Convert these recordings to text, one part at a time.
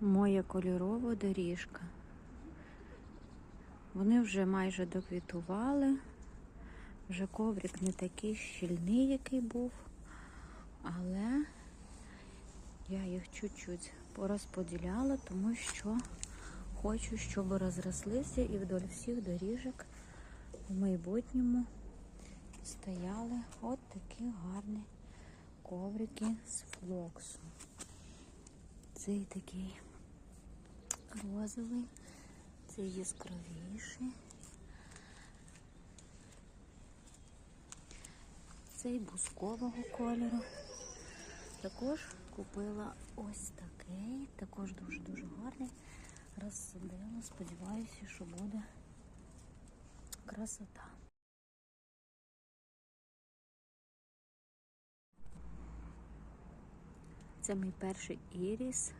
Моя кольорова доріжка. Вони вже майже доквітували. Вже коврик не такий щільний, який був, але я їх чуть-чуть порозподіляла, тому що хочу, щоб розрослися і вдоль всіх доріжок в майбутньому стояли от такі гарні коврики з флоксу. Цей такий розовий, цей яскравіший. Цей бускового кольору. Також купила ось такий, також дуже-дуже гарний. Розсадила, сподіваюся, що буде красота. Це мій перший іріс.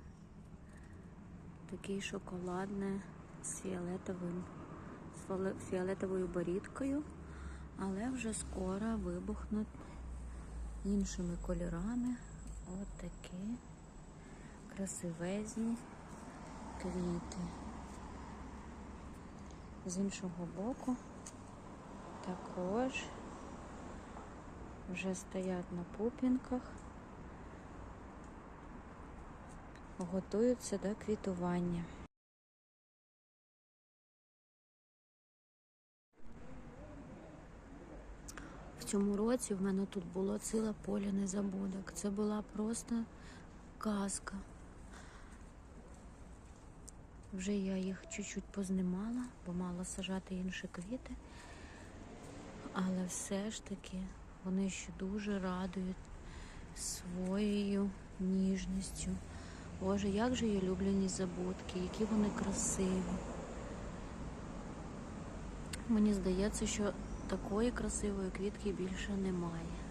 Такий шоколадний з фіолетовим, з фіолетовою борідкою, але вже скоро вибухнуть іншими кольорами. От такі красивезні квіти. З іншого боку також вже стоять на пупінках. Готуються до квітування. В цьому році в мене тут було ціле поле незабудок. Це була просто казка. Вже я їх чуть-чуть познімала, бо мала сажати інші квіти. Але все ж таки вони ще дуже радують своєю ніжністю. Боже, як же я люблю незабудки, які вони красиві. Мені здається, що такої красивої квітки більше немає.